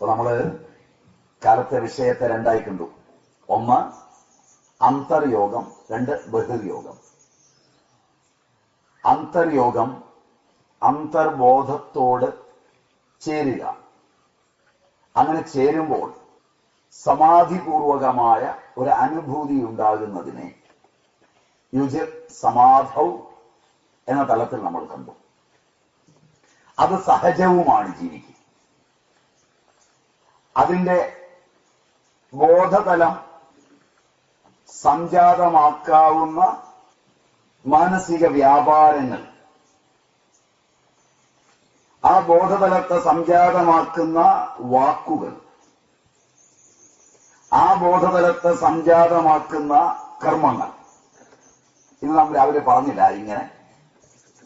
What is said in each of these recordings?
അപ്പൊ നമ്മൾ കാലത്തെ വിഷയത്തെ രണ്ടായി കണ്ടു. ഒന്ന് അന്തർയോഗം രണ്ട് ബഹിർയോഗം. അന്തർയോഗം അന്തർബോധത്തോട് ചേരുക. അങ്ങനെ ചേരുമ്പോൾ സമാധിപൂർവകമായ ഒരു അനുഭൂതി ഉണ്ടാകുന്നതിനെ യുജ സമാധൗ എന്ന തലത്തിൽ നമ്മൾ കണ്ടു. അത് സഹജവുമാണ് ജീവിക്ക് അതിന്റെ ബോധതലം സംജാതമാക്കാവുന്ന മാനസിക വ്യാപാരങ്ങൾ. ആ ബോധതലത്തെ സംജാതമാക്കുന്ന വാക്കുകൾ. ആ ബോധതലത്തെ സംജാതമാക്കുന്ന കർമ്മങ്ങൾ. ഇന്ന് നാം രാവിലെ പറഞ്ഞില്ല ഇങ്ങനെ.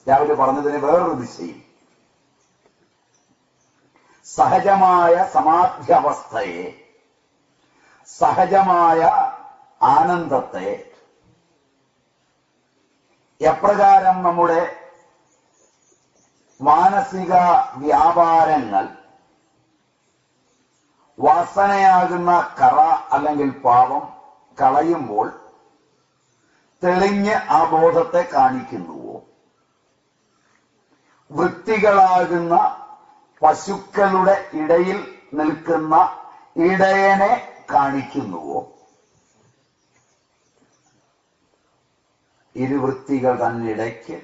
രാവിലെ പറഞ്ഞതിന് വേറൊരു ദിശയിൽ സഹജമായ സമാധ്യവസ്ഥയെ സഹജമായ ആനന്ദത്തെ എപ്രകാരം നമ്മുടെ മാനസിക വ്യാപാരങ്ങൾ വാസനയാകുന്ന കറ അല്ലെങ്കിൽ പാപം കളയുമ്പോൾ തെളിഞ്ഞ് ആ ബോധത്തെ കാണിക്കുന്നുവോ? വൃത്തികളാകുന്ന പശുക്കളുടെ ഇടയിൽ നിൽക്കുന്ന ഇടയനെ കാണിക്കുന്നുവോ? ഇരുവൃത്തികൾ തന്നിടയ്ക്ക്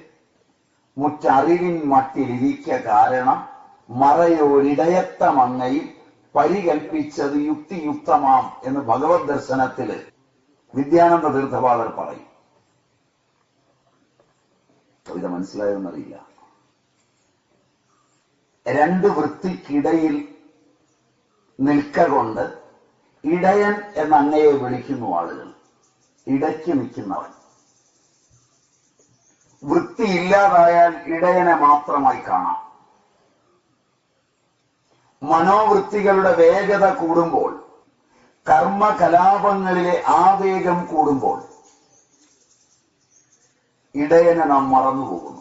മുറ്ററിവിൻ മട്ടിലിരിക്ക കാരണം മറയോരിടയത്ത മങ്ങയിൽ പരികൽപ്പിച്ചത് യുക്തിയുക്തമാം എന്ന് ഭഗവത് ദർശനത്തിൽ വിദ്യാനന്ദ തീർത്ഥപാദർ പറയും. കവിത മനസ്സിലായോന്നറിയില്ല രണ്ട് വൃത്തിക്കിടയിൽ നിൽക്ക കൊണ്ട് ഇടയൻ എന്ന അങ്ങയെ വിളിക്കുന്നു ആളുകൾ. ഇടയ്ക്ക് നിൽക്കുന്നവൻ. വൃത്തി ഇല്ലാതായാൽ ഇടയനെ മാത്രമായി കാണാം. മനോവൃത്തികളുടെ വേഗത കൂടുമ്പോൾ കർമ്മകലാപങ്ങളിലെ ആവേഗം കൂടുമ്പോൾ ഇടയനെ നാം മറന്നുപോകുന്നു.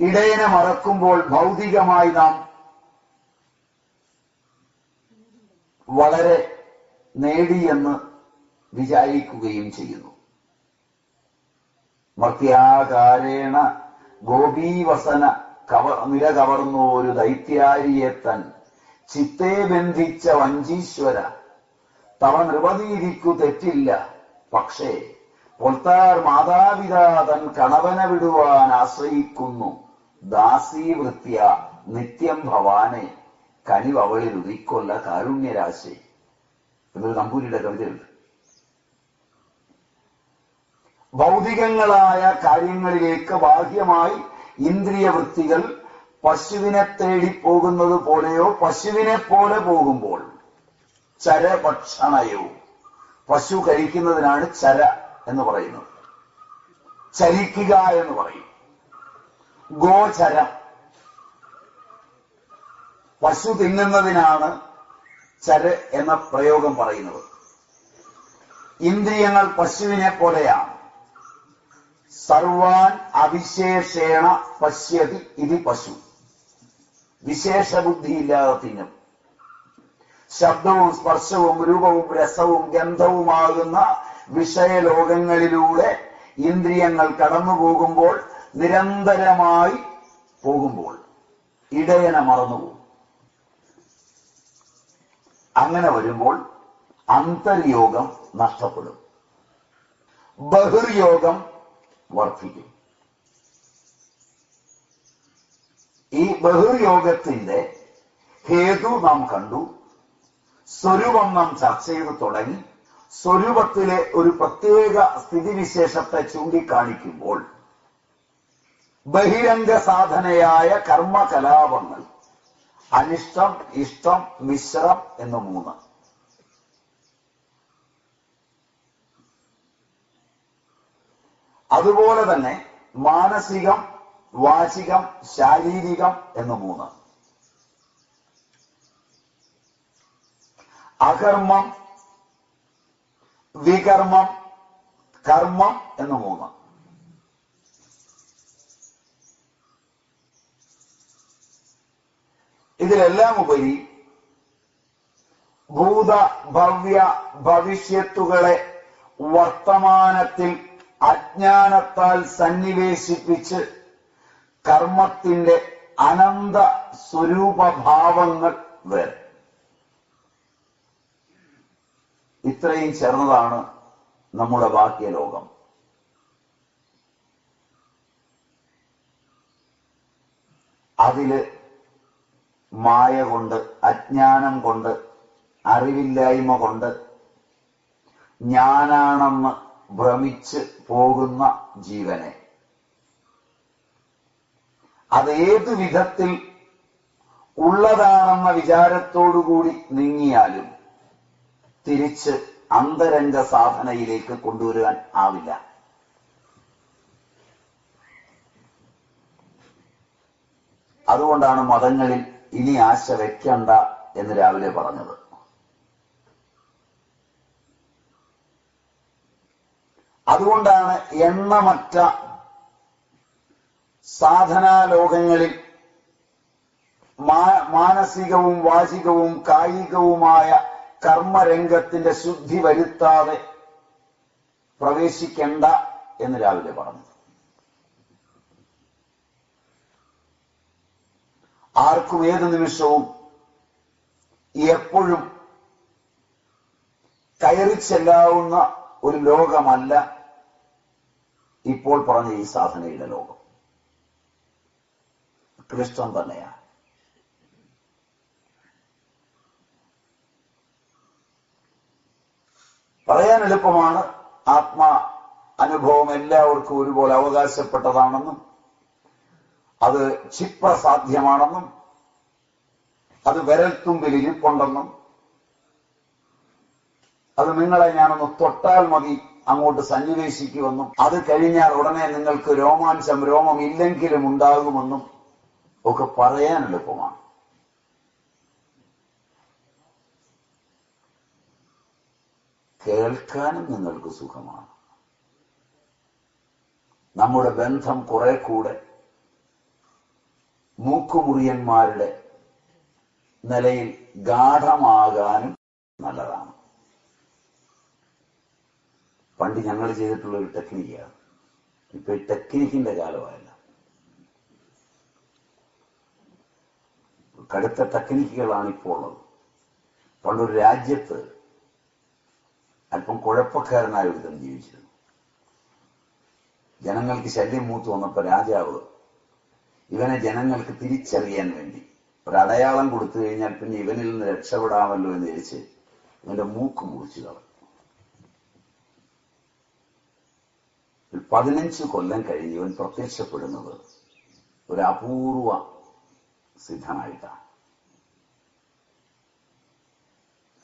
ഇടയനെ മറക്കുമ്പോൾ ഭൗതികമായി നാം വളരെ നേടിയെന്ന് വിചാരിക്കുകയും ചെയ്യുന്നു. മർത്യാകാരേണ ഗോപീവസന കവ നില കവർന്നു ഒരു ദൈത്യാരിയെ തൻ ചിത്തെ ബന്ധിച്ച വഞ്ചീശ്വര. തവ നിർവതിയിരിക്കു തെറ്റില്ല. പക്ഷേ പൊൽത്താർ മാതാപിതാ തൻ കണവനെ വിടുവാൻ ആശ്രയിക്കുന്നു. ദാസീവൃത്യ നിത്യം ഭവാനെ കനിവ് അവളിൽ ഉദിക്കൊല്ല കാരുണ്യരാശി. എന്നൊരു നമ്പൂരിയുടെ കവിതയുണ്ട്. ഭൗതികങ്ങളായ കാര്യങ്ങളിലേക്ക് ബാഹ്യമായി ഇന്ദ്രിയവൃത്തികൾ പശുവിനെ തേടി പോകുന്നത് പോലെയോ പശുവിനെ പോലെ പോകുമ്പോൾ ചരഭക്ഷണയോ പശു കഴിക്കുന്നതിനാണ് ചര എന്ന് പറയുന്നത്. ചരിക്കുക എന്ന് പറയും. ഗോചരം. പശു തിന്നുന്നതിനാണ് ചര എന്ന പ്രയോഗം പറയുന്നത്. ഇന്ദ്രിയങ്ങൾ പശുവിനെ പോലെയാണ്. സർവാൻ അവിശേഷേണ പശ്യതി ഇത് പശു. വിശേഷ ബുദ്ധിയില്ലാതെ തിന്നും. ശബ്ദവും സ്പർശവും രൂപവും രസവും ഗന്ധവുമാകുന്ന വിഷയലോകങ്ങളിലൂടെ ഇന്ദ്രിയങ്ങൾ കടന്നു പോകുമ്പോൾ നിരന്തരമായി പോകുമ്പോൾ ഇടയനെ മറന്നുപോകും. അങ്ങനെ വരുമ്പോൾ അന്തര്യോഗം നഷ്ടപ്പെടും. ബഹിർയോഗം വർദ്ധിക്കും. ഈ ബഹിർയോഗത്തിന്റെ ഹേതു നാം കണ്ടു. സ്വരൂപം നാം ചർച്ച ചെയ്ത് തുടങ്ങി. സ്വരൂപത്തിലെ ഒരു പ്രത്യേക സ്ഥിതിവിശേഷത്തെ ചൂണ്ടിക്കാണിക്കുമ്പോൾ ബഹിരംഗ സാധനയായ കർമ്മകലാപങ്ങൾ. അനിഷ്ടം ഇഷ്ടം മിശ്രം എന്ന് മൂന്ന്. അതുപോലെ തന്നെ മാനസികം വാചികം ശാരീരികം എന്ന് മൂന്ന്. അകർമ്മം വികർമ്മം കർമ്മം എന്ന് മൂന്ന്. ഇതിലെല്ലാം ഉപരി ഭൂത ഭവ്യ ഭവിഷ്യത്തുകളെ വർത്തമാനത്തിൽ അജ്ഞാനത്താൽ സന്നിവേശിപ്പിച്ച് കർമ്മത്തിന്റെ അനന്ത സ്വരൂപഭാവങ്ങൾ വേറെ ഇത്രയും ചേർന്നതാണ് നമ്മുടെ ബാക്കിയ ലോകം. അതിൽ മായ കൊണ്ട് അജ്ഞാനം കൊണ്ട് അറിവില്ലായ്മ കൊണ്ട് ഞാനാണെന്ന് ഭ്രമിച്ച് പോകുന്ന ജീവനെ. അതേത് വിധത്തിൽ ഉള്ളതാണെന്ന വിചാരത്തോടുകൂടി നീങ്ങിയാലും തിരിച്ച് അന്തരംഗ സാധനയിലേക്ക് കൊണ്ടുവരുവാൻ ആവില്ല. അതുകൊണ്ടാണ് മതങ്ങളിൽ ഇനി ആശ വെക്കണ്ട എന്ന് രാവിലെ പറഞ്ഞത്. അതുകൊണ്ടാണ് എണ്ണമറ്റ സാധനാലോകങ്ങളിൽ മാനസികവും വാചികവും കായികവുമായ കർമ്മരംഗത്തിന്റെ ശുദ്ധി വരുത്താതെ പ്രവേശിക്കേണ്ട എന്ന് രാവിലെ പറഞ്ഞു. ആർക്കും ഏത് നിമിഷവും എപ്പോഴും കയറി ചെല്ലാവുന്ന ഒരു ലോകമല്ല ഇപ്പോൾ പറഞ്ഞ ഈ സാധനയുടെ ലോകം. ക്ലിഷ്ടം തന്നെയാണ്. പറയാൻ എളുപ്പമാണ്. ആത്മാ അനുഭവം എല്ലാവർക്കും ഒരുപോലെ അവകാശപ്പെട്ടതാണെന്നും അത് ക്ഷിപ്രസാധ്യമാണെന്നും അത് വിരൽത്തുമ്പിൽ ഇരിപ്പുണ്ടെന്നും അത് നിങ്ങളെ ഞാനൊന്ന് തൊട്ടാൽ മതി അങ്ങോട്ട് സന്നിവേശിക്കുമെന്നും അത് കഴിഞ്ഞാൽ ഉടനെ നിങ്ങൾക്ക് രോമാഞ്ചം രോമം ഇല്ലെങ്കിലും ഉണ്ടാകുമെന്നും ഒക്കെ പറയാൻ എളുപ്പമാണ്. കേൾക്കാനും നിങ്ങൾക്ക് സുഖമാണ്. നമ്മുടെ ബന്ധം കുറെ കൂടെ മൂക്കുമുറിയന്മാരുടെ നിലയിൽ ഗാഠമാകാനും നല്ലതാണ്. പണ്ട് ഞങ്ങൾ ചെയ്തിട്ടുള്ള ഒരു ടെക്നിക്കാണ്. ഇപ്പൊ ഈ ടെക്നിക്കിന്റെ കാലമായല്ല. കടുത്ത ടെക്നിക്കുകളാണ് ഇപ്പോൾ ഉള്ളത്. പണ്ടൊരു രാജ്യത്ത് അല്പം കുഴപ്പക്കാരനായ ഒരുത്തൻ ജീവിച്ചിരുന്നു. ജനങ്ങൾക്ക് ശല്യം മൂത്ത് വന്നപ്പോ രാജാവ് ഇവനെ ജനങ്ങൾക്ക് തിരിച്ചറിയാൻ വേണ്ടി. ഒരു അടയാളം കൊടുത്തു കഴിഞ്ഞാൽ പിന്നെ ഇവനിൽ നിന്ന് രക്ഷപ്പെടാമല്ലോ എന്ന് ധരിച്ച് ഇവന്റെ മൂക്ക് മുറിച്ചു കളഞ്ഞു. പതിനഞ്ച് കൊല്ലം കഴിഞ്ഞ് ഇവൻ പ്രത്യക്ഷപ്പെടുന്നത് ഒരു അപൂർവ സിദ്ധനായിട്ടാണ്.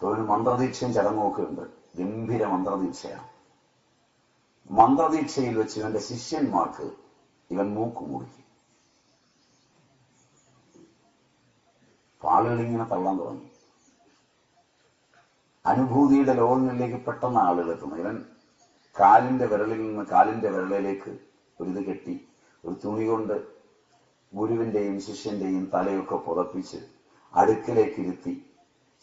ഒരു മന്ത്രദീക്ഷയും ചടങ്ങുമൊക്കെ ഉണ്ട്. ഗംഭീര മന്ത്രദീക്ഷയാണ്. മന്ത്രദീക്ഷയിൽ വെച്ച് ഇവന്റെ ശിഷ്യന്മാർക്ക് ഇവൻ മൂക്ക് മുറിക്കും. ആളുകൾ ഇങ്ങനെ തള്ളാൻ തുടങ്ങി. അനുഭൂതിയുടെ ലോകങ്ങളിലേക്ക് പെട്ടെന്ന് ആളുകൾ എത്തുന്നു. ഇവൻ കാലിന്റെ വിരലിൽ നിന്ന് കാലിന്റെ വിരലിലേക്ക് ഒരിത് കെട്ടി ഒരു തുണി കൊണ്ട് ഗുരുവിന്റെയും ശിഷ്യന്റെയും തലയൊക്കെ പുതപ്പിച്ച് അടുക്കലേക്ക് ഇരുത്തി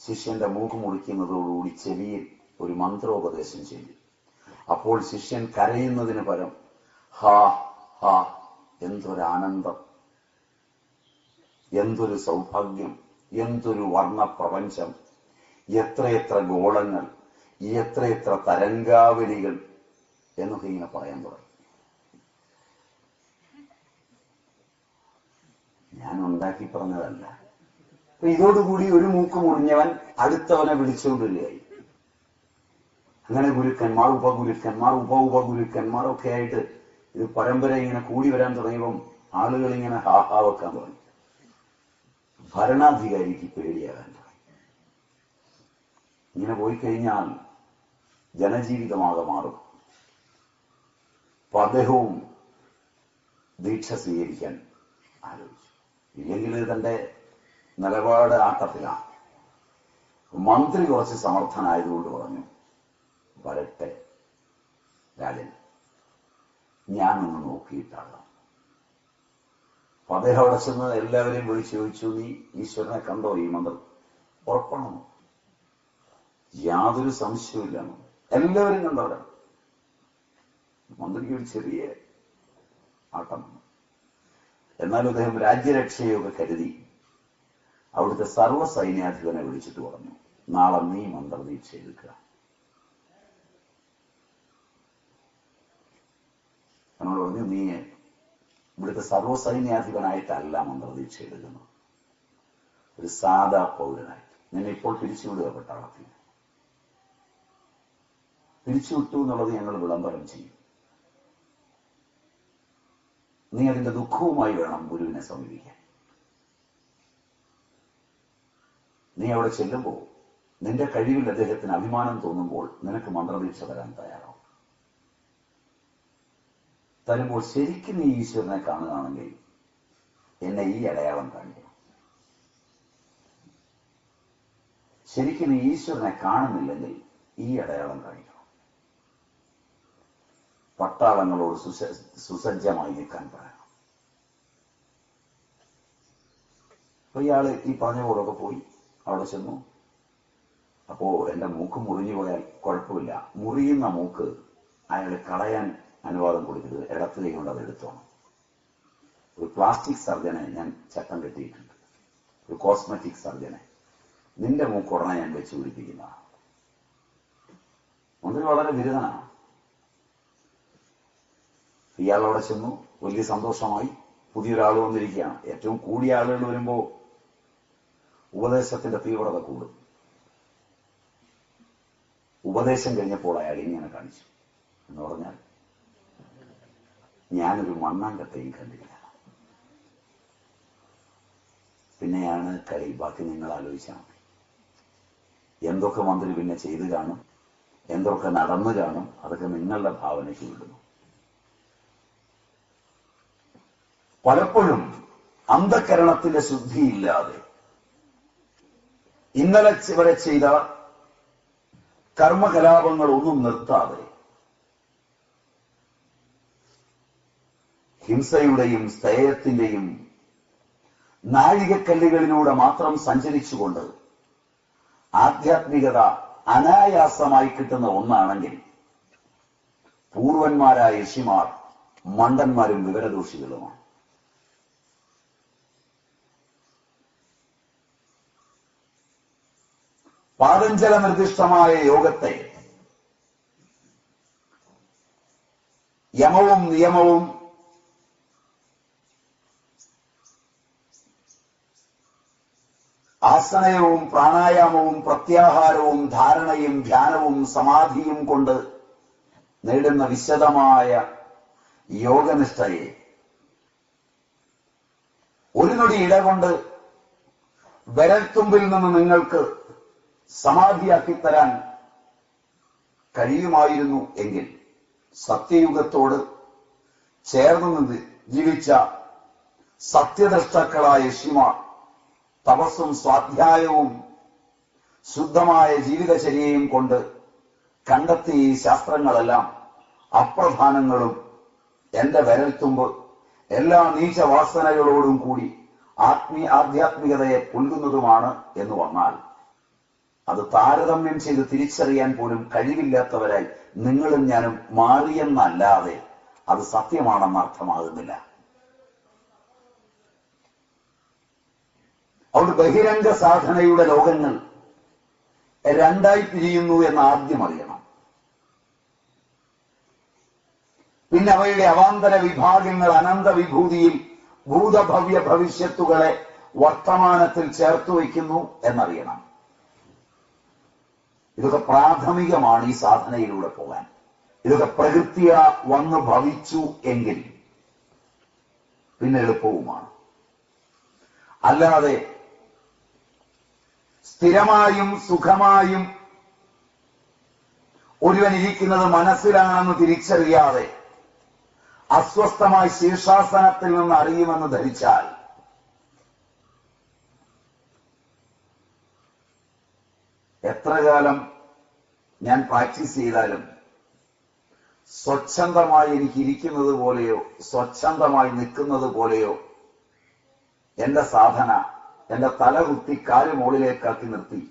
ശിഷ്യന്റെ മൂക്ക് മുറിക്കുന്നതോടുകൂടി ചെവിയിൽ ഒരു മന്ത്രോപദേശം ചെയ്തു. അപ്പോൾ ശിഷ്യൻ കരയുന്നതിന് പരം ഹാ ഹാ എന്തൊരാനന്ദം. എന്തൊരു സൗഭാഗ്യം. എന്തൊരു വർണപ്രപഞ്ചം. എത്രയെത്ര ഗോളങ്ങൾ എത്രയെത്ര തരംഗാവലികൾ എന്നൊക്കെ ഇങ്ങനെ പറയാൻ തുടങ്ങി. ഞാൻ ഉണ്ടാക്കി പറഞ്ഞതല്ല. അപ്പൊ ഇതോടുകൂടി ഒരു മൂക്ക് മുറിഞ്ഞവൻ അടുത്തവനെ വിളിച്ചുകൊണ്ടിരിക്കുകയായി. അങ്ങനെ ഗുരുക്കന്മാർ ഉപഗുരുക്കന്മാർ ഉപ ഉപഗുരുക്കന്മാർ ഒക്കെ ആയിട്ട് ഇത് പരമ്പര ഇങ്ങനെ കൂടി വരാൻ തുടങ്ങിയപ്പം ആളുകൾ ഇങ്ങനെ ഹാഹാ വെക്കാൻ തുടങ്ങി. ഭരണാധികാരിക്ക് പേടിയാകാൻ തുടങ്ങി. ഇങ്ങനെ പോയി കഴിഞ്ഞാൽ ജനജീവിതമാകെ മാറും. അദ്ദേഹവും ദീക്ഷ സ്വീകരിക്കാൻ ആലോചിച്ചു. ഇല്ലെങ്കിൽ തന്റെ നിലപാട് ആട്ടത്തിലാണ്. മന്ത്രി കുറച്ച് സമർത്ഥനായതുകൊണ്ട് പറഞ്ഞു വരട്ടെ രാജൻ ഞാനൊന്ന് നോക്കിയിട്ടാകാം. അപ്പൊ അദ്ദേഹം അവിടെ ചെന്ന് എല്ലാവരെയും വിളിച്ചു ചോദിച്ചു നീ ഈശ്വരനെ കണ്ടോ ഈ മന്ത്രം? ഉറപ്പാണോ? യാതൊരു സംശയവുമില്ല. എല്ലാവരും കണ്ടവിടെ മന്ത്രിക്ക് ഒരു ചെറിയ ആട്ടം. എന്നാലും അദ്ദേഹം രാജ്യരക്ഷയൊക്കെ കരുതി അവിടുത്തെ സർവ സൈന്യാധിപനെ വിളിച്ചിട്ട് പറഞ്ഞു നാളെ നീ മന്ത്രദീക്ഷ എടുക്കുക. എന്നോട് പറഞ്ഞു നീ ഇവിടുത്തെ സർവസൈന്യാധിപനായിട്ടല്ല മന്ത്രദീക്ഷ എടുക്കുന്നത് ഒരു സാധാ പൗരനായിട്ട്. നിന്നെ ഇപ്പോൾ പിരിച്ചുവിടുക പട്ടാളത്തിൽ. പിരിച്ചുവിട്ടു എന്നുള്ളത് ഞങ്ങൾ വിളംബരം ചെയ്യും. നീ അതിന്റെ ദുഃഖവുമായി വേണം ഗുരുവിനെ സമീപിക്കാൻ. നീ അവിടെ ചെല്ലുമ്പോൾ നിന്റെ കഴിവിൽ അദ്ദേഹത്തിന് അഭിമാനം തോന്നുമ്പോൾ നിനക്ക് മന്ത്രദീക്ഷ തരാൻ തയ്യാറാവും തരുമ്പോൾ ശരിക്കും നീ ഈശ്വരനെ കാണുകയാണെങ്കിൽ എന്നെ ഈ അടയാളം കാണിക്കണം ശരിക്കും നീ ഈശ്വരനെ കാണുന്നില്ലെങ്കിൽ ഈ അടയാളം കാണിക്കണം പട്ടാളങ്ങളോട് സുസ സുസജ്ജമായി നിൽക്കാൻ പറയണം. അപ്പൊ ഇയാൾ ഈ പറഞ്ഞ പോയി അവിടെ ചെന്നു. അപ്പോ എന്റെ മൂക്ക് മുറിഞ്ഞു പോയാൽ കുഴപ്പമില്ല. മുറിയുന്ന മൂക്ക് അയാൾ കളയാൻ അനുവാദം കൊടുക്കരുത് ഇടത്ത് കൈ കൊണ്ട് അത് എടുത്തോണം. ഒരു പ്ലാസ്റ്റിക് സർജനെ ഞാൻ ചട്ടം കെട്ടിയിട്ടുണ്ട്. ഒരു കോസ്മെറ്റിക് സർജനെ നിന്റെ മൂക്കുടനെ ഞാൻ വെച്ച് പിടിപ്പിക്കുന്നതാണ് മന്ത്രി വളരെ ബിരുദനാണ് ഇയാൾ അവിടെ ചെന്നു വലിയ സന്തോഷമായി. പുതിയൊരാൾ വന്നിരിക്കുകയാണ്. ഏറ്റവും കൂടിയ ആളുകൾ വരുമ്പോ ഉപദേശത്തിന്റെ തീവ്രത കൂടും. ഉപദേശം കഴിഞ്ഞപ്പോൾ അയാൾ ഇങ്ങനെ കാണിച്ചു എന്ന് പറഞ്ഞാൽ ഞാനൊരു മണ്ണാങ്കത്തെയും കണ്ടില്ല. പിന്നെയാണ് കളി ബാക്കി നിങ്ങൾ ആലോചിച്ചാൽ മതി. എന്തൊക്കെ മന്ത്രി പിന്നെ ചെയ്തു കാണും? എന്തൊക്കെ നടന്നു കാണും? അതൊക്കെ നിങ്ങളുടെ ഭാവനയ്ക്ക് വിടുന്നു പലപ്പോഴും അന്ധകരണത്തിന്റെ ശുദ്ധിയില്ലാതെ ഇന്നലെ വരെ ചെയ്ത കർമ്മകലാപങ്ങൾ ഒന്നും നിർത്താതെ ഹിംസയുടെയും സ്ഥേയത്തിന്റെയും നാഴികക്കല്ലുകളിലൂടെ മാത്രം സഞ്ചരിച്ചുകൊണ്ട് ആധ്യാത്മികത അനായാസമായി കിട്ടുന്ന ഒന്നാണെങ്കിൽ പൂർവന്മാരായ ഋഷിമാർ മണ്ടന്മാരും വിവരദോഷികളുമാണ്. പാതഞ്ചല നിർദ്ദിഷ്ടമായ യോഗത്തെ യമവും നിയമവും ആസനയവും പ്രാണായാമവും പ്രത്യാഹാരവും ധാരണയും ധ്യാനവും സമാധിയും കൊണ്ട് നേടുന്ന വിശദമായ യോഗനിഷ്ഠയെ ഒരു നൊടി ഇടകൊണ്ട് വിരൽത്തുമ്പിൽ നിന്ന് നിങ്ങൾക്ക് സമാധിയാക്കിത്തരാൻ കഴിയുമായിരുന്നു എങ്കിൽ സത്യയുഗത്തോട് ചേർന്ന് നിന്ന് ജീവിച്ച സത്യദ്രഷ്ടാക്കളായ ഋഷിമാർ തപസ്സും സ്വാധ്യായവും ശുദ്ധമായ ജീവിതചര്യയും കൊണ്ട് കണ്ടെത്തി ഈ ശാസ്ത്രങ്ങളെല്ലാം അപ്രധാനങ്ങളും എന്റെ വിരൽത്തുമ്പ് എല്ലാ നീചവാസനകളോടും കൂടി ആത്മീ ആധ്യാത്മികതയെ പുൽകുന്നതുമാണ് എന്ന് വന്നാൽ അത് താരതമ്യം ചെയ്ത് തിരിച്ചറിയാൻ പോലും കഴിവില്ലാത്തവരായി നിങ്ങളും ഞാനും മാറിയെന്നല്ലാതെ അത് സത്യമാണെന്ന് അർത്ഥമാകുന്നില്ല. അതുകൊണ്ട് ബഹിരംഗ സാധനയുടെ ലോകങ്ങൾ രണ്ടായി പിരിയുന്നു എന്ന് ആദ്യം അറിയണം. പിന്നെ അവയുടെ അവാന്തര വിഭാഗങ്ങൾ അനന്ത വിഭൂതിയിൽ ഭൂതഭവ്യ ഭവിഷ്യത്തുകളെ വർത്തമാനത്തിൽ ചേർത്തു വയ്ക്കുന്നു എന്നറിയണം. ഇതൊക്കെ പ്രാഥമികമാണ് ഈ സാധനയിലൂടെ പോകാൻ. ഇതൊക്കെ പ്രകൃതിയ വന്ന് ഭവിച്ചു എങ്കിൽ പിന്നെ എളുപ്പവുമാണ്. അല്ലാതെ സ്ഥിരമായും സുഖമായും ഒരുവൻ ഇരിക്കുന്നത് മനസ്സിലാണെന്ന് തിരിച്ചറിയാതെ അസ്വസ്ഥമായി ശീർഷാസനത്തിൽ നിന്ന് അറിയുമെന്ന് ധരിച്ചാൽ എത്ര കാലം ഞാൻ പ്രാക്ടീസ് ചെയ്താലും സ്വച്ഛന്തമായി എനിക്ക് ഇരിക്കുന്നത് പോലെയോ സ്വച്ഛന്തമായി നിൽക്കുന്നത് പോലെയോ എന്റെ സാധന എന്റെ തല കുത്തി കാൽ മുകളിലേക്കാക്കി നിർത്തി.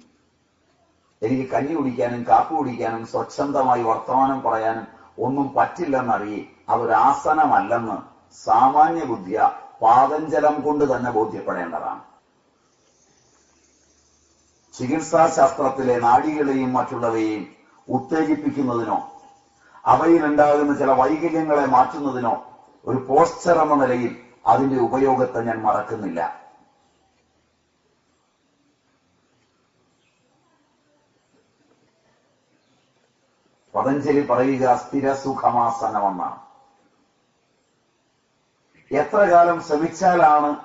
എനിക്ക് കഞ്ഞി കുടിക്കാനും കാപ്പി കുടിക്കാനും സ്വച്ഛന്തമായി വർത്തമാനം പറയാനും ഒന്നും പറ്റില്ലെന്നറിയേ. അതൊരാസനമല്ലെന്ന് സാമാന്യ ബുദ്ധിയ പാദഞ്ചലം കൊണ്ട് തന്നെ ബോധ്യപ്പെടേണ്ടതാണ്. ചികിത്സാശാസ്ത്രത്തിലെ നാടികളെയും മറ്റുള്ളവയെയും ഉത്തേജിപ്പിക്കുന്നതിനോ അവയിലുണ്ടാകുന്ന ചില വൈകല്യങ്ങളെ മാറ്റുന്നതിനോ ഒരു പോസ്റ്റർ എന്ന നിലയിൽ അതിന്റെ ഉപയോഗത്തെ ഞാൻ മറക്കുന്നില്ല. പതഞ്ജലി പറയുക സ്ഥിരസുഖമാസനമെന്നാണ് എത്ര കാലം ശ്രമിച്ചാലാണ്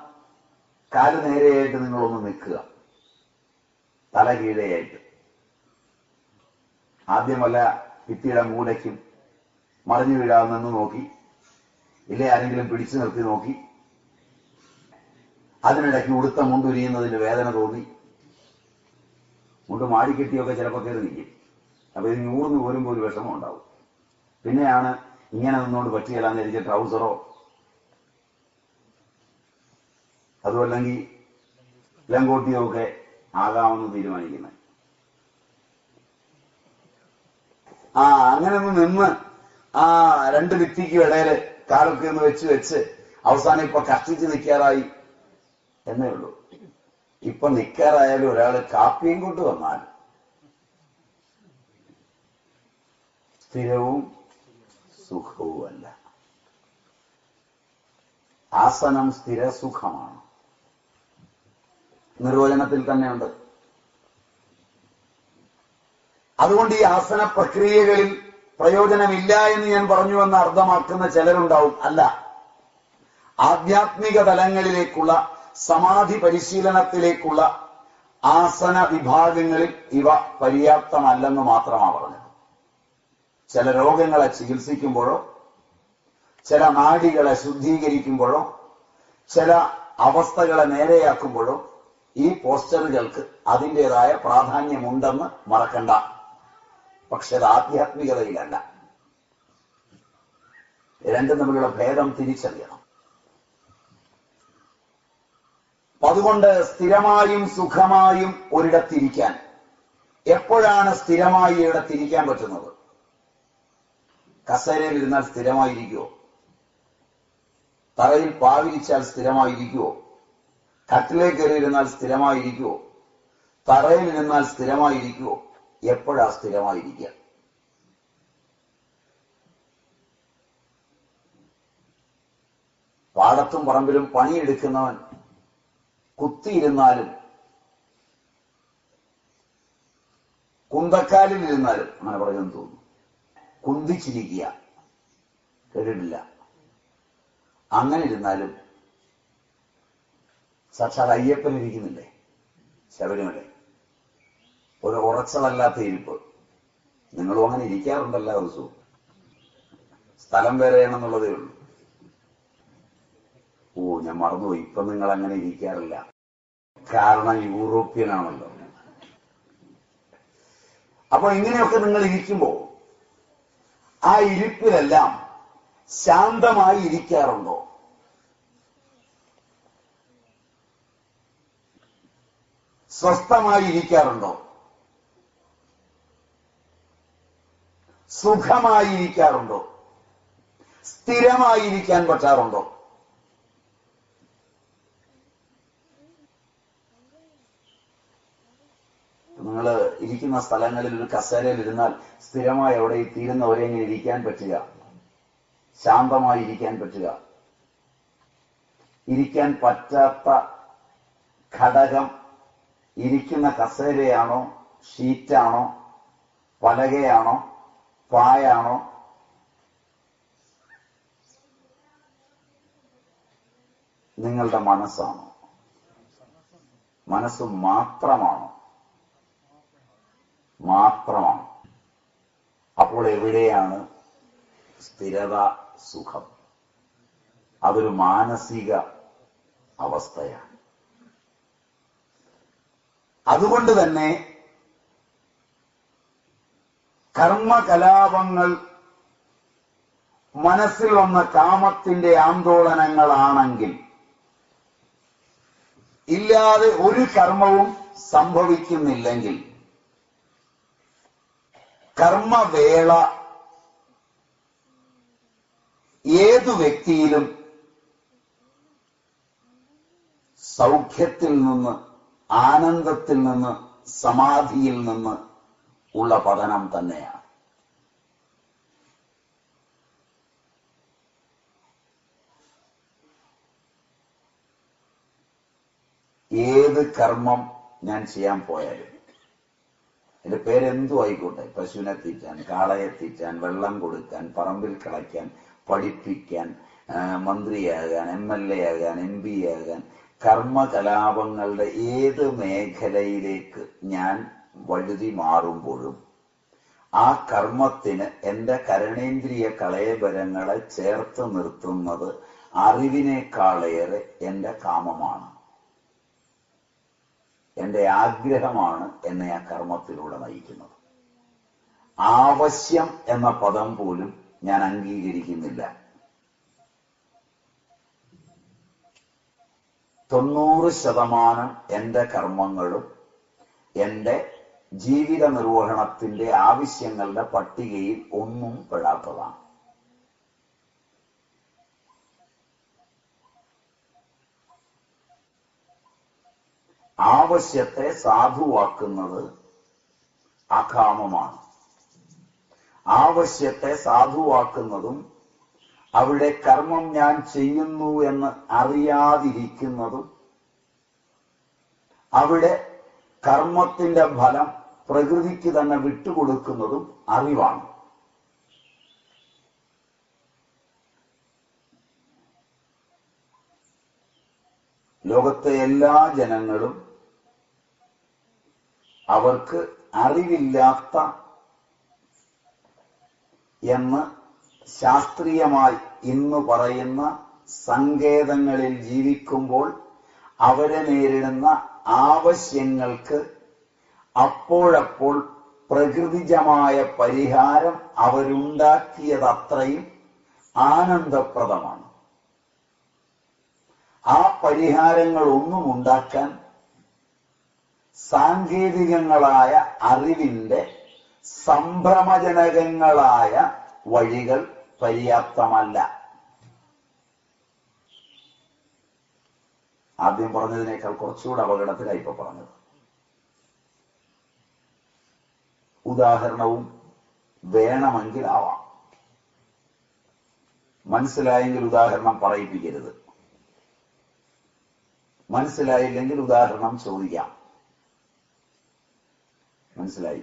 കാൽ നേരെയായിട്ട് നിങ്ങളൊന്ന് നിൽക്കുക? തല കീഴെയായിട്ട് ആദ്യമല്ല ഭിത്തിയുടെ മൂലയ്ക്കും മറിഞ്ഞു വീഴാമെന്ന് നോക്കി. ഇല്ലേ ആരെങ്കിലും പിടിച്ചു നിർത്തി നോക്കി. അതിനിടയ്ക്ക് ഉടുത്ത മുണ്ടുരിയുന്നതിന് വേദന തോന്നി. മുണ്ട് മാടിക്കെട്ടിയൊക്കെ ചിലപ്പോൾ കയറി നിൽക്കും. അപ്പൊ ഇത് നൂറിന് പോരുമ്പോൾ ഒരു വിഷമം ഉണ്ടാവും. പിന്നെയാണ് ഇങ്ങനെ നിന്നോട് പറ്റിയല്ലാന്ന് എനിക്ക് ട്രൗസറോ? അതുമല്ലെങ്കിൽ ലങ്കോട്ടിയോ ഒക്കെ ആകാമെന്ന് തീരുമാനിക്കുന്നത്. ആ അങ്ങനെ ഒന്ന് നിന്ന് ആ രണ്ട് വ്യക്തിക്ക് ഇടയിൽ കാലൊക്കെ ഒന്ന് വെച്ച് വെച്ച് അവസാനം ഇപ്പൊ കഷ്ടിച്ച് നിൽക്കാറായി എന്നേ ഉള്ളൂ. ഇപ്പൊ നിൽക്കാറായാലും ഒരാൾ കാപ്പിയും കൊണ്ട് വന്നാൽ സ്ഥിരവും സുഖവുമല്ല. ആസനം സ്ഥിരസുഖമാണ് നിർവചനത്തിൽ തന്നെയുണ്ട്. അതുകൊണ്ട് ഈ ആസന പ്രക്രിയകളിൽ പ്രയോജനമില്ല എന്ന് ഞാൻ പറഞ്ഞു എന്ന് അർത്ഥമാക്കുന്ന ചിലരുണ്ടാവും. അല്ല. ആധ്യാത്മിക തലങ്ങളിലേക്കുള്ള സമാധി പരിശീലനത്തിലേക്കുള്ള ആസന വിഭാഗങ്ങളിൽ ഇവ പര്യാപ്തമല്ലെന്ന് മാത്രമാണ് പറഞ്ഞത്. ചില രോഗങ്ങളെ ചികിത്സിക്കുമ്പോഴോ ചില നാടികളെ ശുദ്ധീകരിക്കുമ്പോഴോ ചില അവസ്ഥകളെ നേരെയാക്കുമ്പോഴോ ഈ പോസ്റ്ററുകൾക്ക് അതിന്റെതായ പ്രാധാന്യമുണ്ടെന്ന് മറക്കണ്ട. പക്ഷെ അത് ആധ്യാത്മികതയിലല്ല. രണ്ടും തമ്മിലുള്ള ഭേദം തിരിച്ചറിയണം. അതുകൊണ്ട് സ്ഥിരമായും സുഖമായും ഒരിടത്തിരിക്കാൻ എപ്പോഴാണ് സ്ഥിരമായി ഇടത്തിരിക്കാൻ പറ്റുന്നത്? കസേരയിൽ ഇരുന്നാൽ സ്ഥിരമായിരിക്കുമോ തറയിൽ പാവിരിച്ചാൽ സ്ഥിരമായിരിക്കുമോ കട്ടിലേക്ക് കയറിയിരുന്നാൽ സ്ഥിരമായിരിക്കുമോ തറയിൽ ഇരുന്നാൽ സ്ഥിരമായിരിക്കുമോ എപ്പോഴാ സ്ഥിരമായിരിക്കുക? പാടത്തും പറമ്പിലും പണിയെടുക്കുന്നവൻ കുത്തിയിരുന്നാലും കുന്തക്കാലിൽ ഇരുന്നാലും അങ്ങനെ പറയുമെന്ന് തോന്നുന്നു. കുന്തിച്ചിരിക്കുക കേട്ടിട്ടില്ല. അങ്ങനെ ഇരുന്നാലും സാക്ഷാൽ അയ്യപ്പൻ ഇരിക്കുന്നില്ലേ ശബരിമല. ഒരു ഉറച്ചതല്ലാത്ത ഇരിപ്പ്. നിങ്ങളും അങ്ങനെ ഇരിക്കാറുണ്ടല്ല ദിവസവും. സ്ഥലം വേറെയാണെന്നുള്ളതേ ഉള്ളൂ. ഓ ഞാൻ മറന്നുപോയി. ഇപ്പൊ നിങ്ങൾ അങ്ങനെ ഇരിക്കാറില്ല. കാരണം യൂറോപ്യൻ ആണല്ലോ അപ്പൊ ഇങ്ങനെയൊക്കെ നിങ്ങൾ ഇരിക്കുമ്പോ ആ ഇരിപ്പിലെല്ലാം ശാന്തമായി ഇരിക്കാറുണ്ടോ? സ്വസ്ഥമായി ഇരിക്കാറുണ്ടോ? സുഖമായി ഇരിക്കാറുണ്ടോ? സ്ഥിരമായി ഇരിക്കാൻ പറ്റാറുണ്ടോ? നിങ്ങൾ ഇരിക്കുന്ന സ്ഥലങ്ങളിൽ ഒരു കസേരയിൽ ഇരുന്നാൽ സ്ഥിരമായി അവിടെ തീരുന്നവരെ ഇങ്ങനെ ഇരിക്കാൻ പറ്റുക. ശാന്തമായി ഇരിക്കാൻ പറ്റുക. ഇരിക്കാൻ പറ്റാത്ത ഘടകം ഇരിക്കുന്ന കസേരയാണോ ഷീറ്റാണോ പലകയാണോ പായാണോ? നിങ്ങളുടെ മനസ്സാണോ? മനസ്സ് മാത്രമാണോ? മാത്രമാണ്. അപ്പോൾ എവിടെയാണ് സ്ഥിരത സുഖം? അതൊരു മാനസിക അവസ്ഥയാണ്. അതുകൊണ്ട് തന്നെ കർമ്മകലാപങ്ങൾ മനസ്സിൽ വന്ന കാമത്തിന്റെ ആന്തോളനങ്ങളാണെങ്കിൽ ഇല്ലാതെ ഒരു കർമ്മവും സംഭവിക്കുന്നില്ലെങ്കിൽ കർമ്മവേള ഏതു വ്യക്തിയിലും സൗഖ്യത്തിൽ നിന്ന് ആനന്ദത്തിൽ നിന്ന് സമാധിയിൽ നിന്ന് ഉള്ള പഠനം തന്നെയാണ്. ഏത് കർമ്മം ഞാൻ ചെയ്യാൻ പോയാലും എന്റെ പേരെന്തു ആയിക്കോട്ടെ? പശുവിനെ തീറ്റാൻ കാളയെ തീറ്റാൻ വെള്ളം കൊടുക്കാൻ പറമ്പിൽ കളയ്ക്കാൻ പഠിപ്പിക്കാൻ മന്ത്രിയാകാൻ എം എൽ എ ആകാൻ എം പി ആകാൻ കർമ്മകലാപങ്ങളുടെ ഏത് മേഖലയിലേക്ക് ഞാൻ വഴുതി മാറുമ്പോഴും ആ കർമ്മത്തിന് എന്റെ കരണേന്ദ്രിയ കളയബരങ്ങളെ ചേർത്ത് നിർത്തുന്നത് അറിവിനേക്കാളേറെ എന്റെ കാമമാണ്. എന്റെ ആഗ്രഹമാണ് എന്നെ ആ കർമ്മത്തിലൂടെ നയിക്കുന്നത്. ആവശ്യം എന്ന പദം പോലും ഞാൻ അംഗീകരിക്കുന്നില്ല. തൊണ്ണൂറ് ശതമാനം എന്റെ കർമ്മങ്ങളും എന്റെ ജീവിത നിർവഹണത്തിന്റെ ആവശ്യങ്ങളുടെ പട്ടികയിൽ ഒന്നും പെടാത്തതാണ്. ആവശ്യത്തെ സാധുവാക്കുന്നത് അകാമമാണ്. ആവശ്യത്തെ സാധുവാക്കുന്നതും അവിടെ കർമ്മം ഞാൻ ചെയ്യുന്നു എന്ന് അറിയാതിരിക്കുന്നതും അവിടെ കർമ്മത്തിന്റെ ഫലം പ്രകൃതിക്ക് തന്നെ വിട്ടുകൊടുക്കുന്നതും അറിവാണ്. ലോകത്തെ എല്ലാ ജനങ്ങളും അവർക്ക് അറിവില്ലാത്ത എന്ന് ശാസ്ത്രീയമായി ഇന്ന് പറയുന്ന സങ്കേതങ്ങളിൽ ജീവിക്കുമ്പോൾ അവരെ നേരിടുന്ന ആവശ്യങ്ങൾക്ക് അപ്പോഴപ്പോൾ പ്രകൃതിജമായ പരിഹാരം അവരുണ്ടാക്കിയതത്രയും ആനന്ദപ്രദമാണ്. ആ പരിഹാരങ്ങൾ ഒന്നും ഉണ്ടാക്കാൻ സാങ്കേതികങ്ങളായ അറിവിന്റെ സംഭ്രമജനകങ്ങളായ വഴികൾ പര്യാപ്തമല്ല. ആദ്യം പറഞ്ഞതിനേക്കാൾ കുറച്ചുകൂടെ അപകടത്തിലായി ഇപ്പൊ പറഞ്ഞത്. ഉദാഹരണവും വേണമെങ്കിൽ ആവാം മനസ്സിലായെങ്കിൽ ഉദാഹരണം പറയിപ്പിക്കരുത്. മനസ്സിലായില്ലെങ്കിൽ ഉദാഹരണം ചോദിക്കാം. മനസ്സിലായി?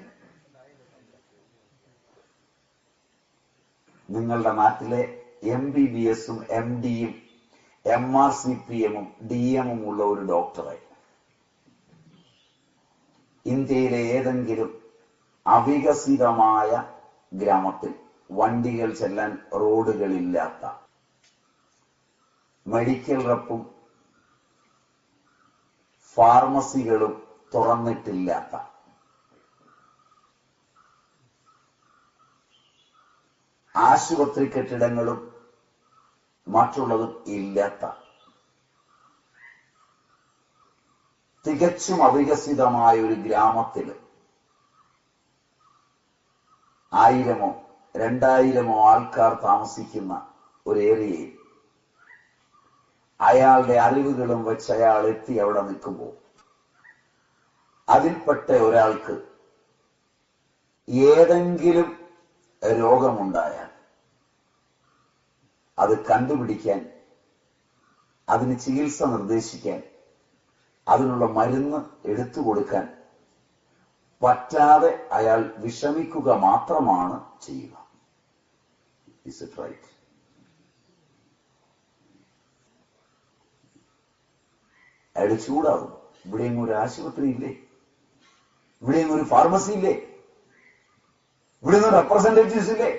നിങ്ങളുടെ നാട്ടിലെ എം ബി ബി എസും എം ഡിയും എം ആർ സി പി എമ്മും ഡി എമ്മും ഉള്ള ഒരു ഡോക്ടറെ ഇന്ത്യയിലെ ഏതെങ്കിലും അവികസിതമായ ഗ്രാമത്തിൽ വണ്ടികൾ ചെല്ലാൻ റോഡുകളില്ലാത്ത മെഡിക്കൽ റപ്പും ഫാർമസികളും തുറന്നിട്ടില്ലാത്ത ആശുപത്രി കെട്ടിടങ്ങളും മറ്റുള്ളതും ഇല്ലാത്ത തികച്ചും അവികസിതമായ ഒരു ഗ്രാമത്തിൽ ആയിരമോ രണ്ടായിരമോ ആൾക്കാർ താമസിക്കുന്ന ഒരു ഏരിയയിൽ അയാളുടെ അറിവുകളും വെച്ച് അയാൾ എത്തി അവിടെ നിൽക്കുമ്പോൾ അതിൽപ്പെട്ട ഒരാൾക്ക് ഏതെങ്കിലും രോഗമുണ്ടായാൽ അത് കണ്ടുപിടിക്കാൻ അതിന് ചികിത്സ നിർദ്ദേശിക്കാൻ അതിനുള്ള മരുന്ന് എടുത്തു കൊടുക്കാൻ പറ്റാതെ അയാൾ വിഷമിക്കുക മാത്രമാണ് ചെയ്യുക. അയാൾ ചൂടാവും ഇവിടെയും ഒരു ആശുപത്രി ഇല്ലേ ഇവിടെയും ഒരു ഫാർമസി ഇല്ലേ? ഇവിടെ റെപ്രസെന്റേറ്റീവ്സ് ഇല്ലേ?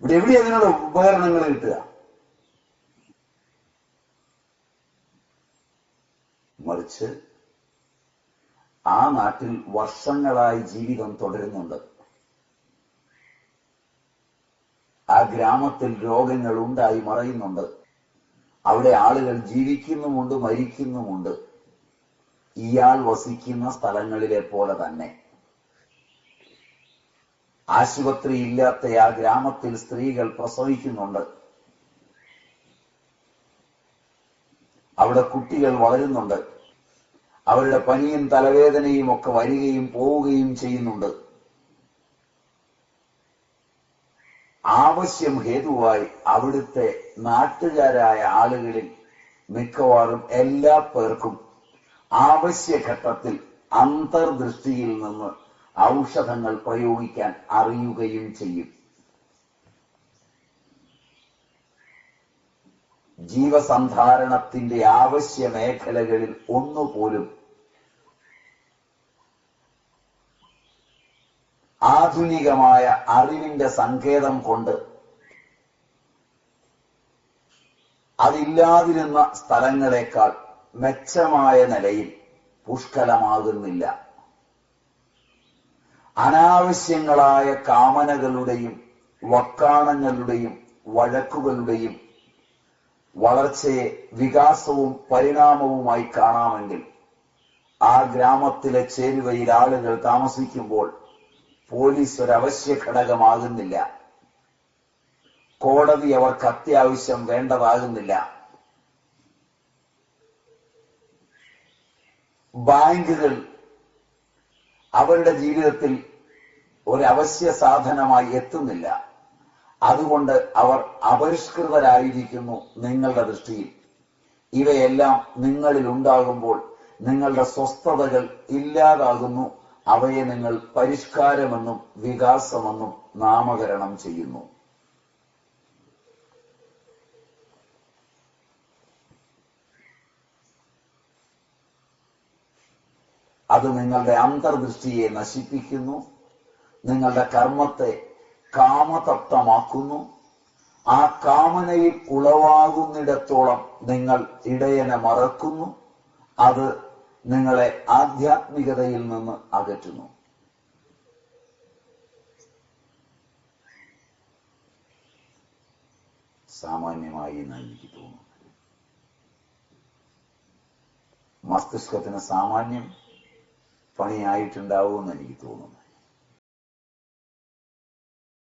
ഇവിടെ എവിടെ അതിനുള്ള ഉപകരണങ്ങൾ കിട്ടുക? മറിച്ച് ആ നാട്ടിൽ വർഷങ്ങളായി ജീവിതം തുടരുന്നുണ്ട്. ആ ഗ്രാമത്തിൽ രോഗങ്ങൾ ഉണ്ടായി മറയുന്നുണ്ട്. അവിടെ ആളുകൾ ജീവിക്കുന്നുമുണ്ട് മരിക്കുന്നുമുണ്ട്. ഇയാൾ വസിക്കുന്ന സ്ഥലങ്ങളിലെ പോലെ തന്നെ. ആശുപത്രി ഇല്ലാത്ത ആ ഗ്രാമത്തിൽ സ്ത്രീകൾ പ്രസവിക്കുന്നുണ്ട്. അവിടെ കുട്ടികൾ വളരുന്നുണ്ട്. അവരുടെ പനിയും തലവേദനയും ഒക്കെ വരികയും പോവുകയും ചെയ്യുന്നുണ്ട്. ആവശ്യം ഹേതുവായി അവിടുത്തെ നാട്ടുകാരായ ആളുകളിൽ മിക്കവാറും എല്ലാ പേർക്കും ആവശ്യഘട്ടത്തിൽ അന്തർദൃഷ്ടിയിൽ നിന്ന് ഔഷധങ്ങൾ പ്രയോഗിക്കാൻ അറിയുകയും ചെയ്യും. ജീവസന്ധാരണത്തിന്റെ ആവശ്യ മേഖലകളിൽ ഒന്നുപോലും ആധുനികമായ അറിവിന്റെ സങ്കേതം കൊണ്ട് അതില്ലാതിരുന്ന സ്ഥലങ്ങളെക്കാൾ മെച്ചമായ നിലയിൽ പുഷ്കലമാകുന്നില്ല. അനാവശ്യങ്ങളായ കാമനകളുടെയും വക്കാണങ്ങളുടെയും വഴക്കുകളുടെയും വളർച്ചയെ വികാസവും പരിണാമവുമായി കാണാമെങ്കിൽ ആ ഗ്രാമത്തിലെ ചേരുവയിൽ ആളുകൾ താമസിക്കുമ്പോൾ പോലീസ് ഒരവശ്യ ഘടകമാകുന്നില്ല. കോടതി അവർക്ക് അത്യാവശ്യം വേണ്ടതാകുന്നില്ല. ബാങ്കുകൾ അവരുടെ ജീവിതത്തിൽ ഒരവശ്യ സാധനമായി എത്തുന്നില്ല. അതുകൊണ്ട് അവർ അപരിഷ്കൃതരായിരിക്കുന്നു നിങ്ങളുടെ ദൃഷ്ടിയിൽ. ഇവയെല്ലാം നിങ്ങളിൽ ഉണ്ടാകുമ്പോൾ നിങ്ങളുടെ സ്വസ്ഥതകൾ ഇല്ലാതാകുന്നു. അവയെ നിങ്ങൾ പരിഷ്കാരമെന്നും വികാസമെന്നും നാമകരണം ചെയ്യുന്നു. അത് നിങ്ങളുടെ അന്തർദൃഷ്ടിയെ നശിപ്പിക്കുന്നു. നിങ്ങളുടെ കർമ്മത്തെ കാമതപ്തമാക്കുന്നു. ആ കാമനയിൽ ഉളവാകുന്നിടത്തോളം നിങ്ങൾ ഇടയനെ മറക്കുന്നു. അത് നിങ്ങളെ ആധ്യാത്മികതയിൽ നിന്ന് അകറ്റുന്നു. സാമാന്യമായി എന്നാണ് എനിക്ക് തോന്നുന്നു. മസ്തിഷ്കത്തിന് സാമാന്യം പണിയായിട്ടുണ്ടാവുമെന്ന് എനിക്ക് തോന്നുന്നു.